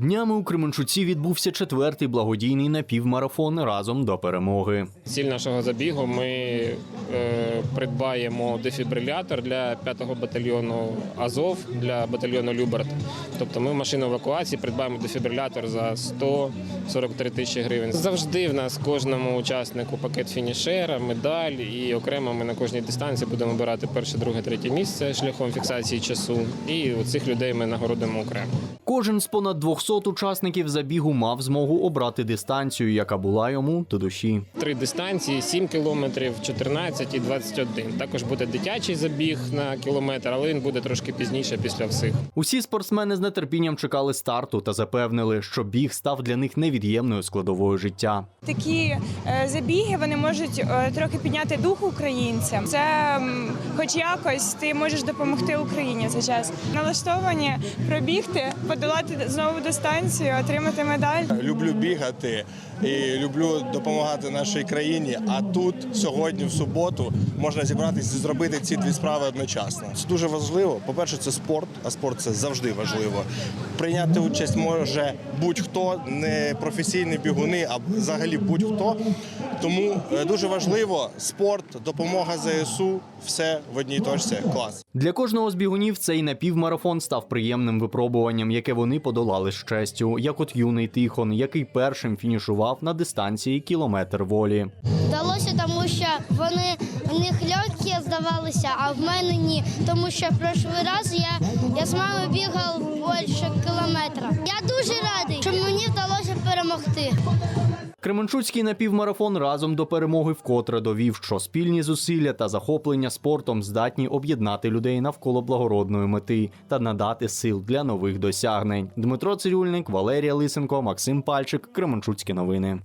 Днями у Кременчуці відбувся четвертий благодійний напівмарафон разом до перемоги. Ціль нашого забігу ми е, придбаємо дефібрилятор для 5-го батальйону Азов для батальйону Люберт. Тобто ми в машину евакуації придбаємо дефібрилятор за 143 тисячі гривень. Завжди в нас кожному учаснику пакет фінішера, медаль і окремо ми на кожній дистанції будемо обирати перше, друге, третє місце шляхом фіксації часу. І цих людей ми нагородимо окремо. Кожен з понад 200 учасників забігу мав змогу обрати дистанцію, яка була йому до душі. Три дистанції: 7 кілометрів, 14 і 21. Також буде дитячий забіг на кілометр, але він буде трошки пізніше після всіх. Усі спортсмени з нетерпінням чекали старту та запевнили, що біг став для них невід'ємною складовою життя. Такі е, забіги вони можуть е, трохи підняти дух українцям. Це хоч якось ти можеш допомогти Україні за час. Налаштовані пробігти, подолати знову дистанцію, отримати медаль. Люблю бігати і люблю допомагати нашій країні. А тут сьогодні, в суботу, можна зібратися і зробити ці дві справи одночасно. Це дуже важливо. По-перше, це спорт, а спорт це завжди важливо. Прийняти участь може будь-хто, не професійні бігуни, а взагалі будь-хто. Тому е, дуже важливо спорт, допомога ЗСУ, все в одній точці. Клас. Для кожного з бігунів цей напівмарафон став приємним випробуванням, яке вони подолали з честю, як от юний Тихон, який першим фінішував на дистанції кілометр волі. Вдалося, тому що вони в них легкі здавалися, а в мене ні. Тому що в прошлий раз я, я з мамою бігав більше кілометра. Я дуже радий, що мені вдалося перемогти. Кременчуцький напівмарафон разом до перемоги вкотре довів, що спільні зусилля та захоплення спортом здатні об'єднати людей навколо благородної мети та надати сил для нових досягнень. Дмитро Цирюльник, Валерія Лисенко, Максим Пальчик, Кременчуцькі новини.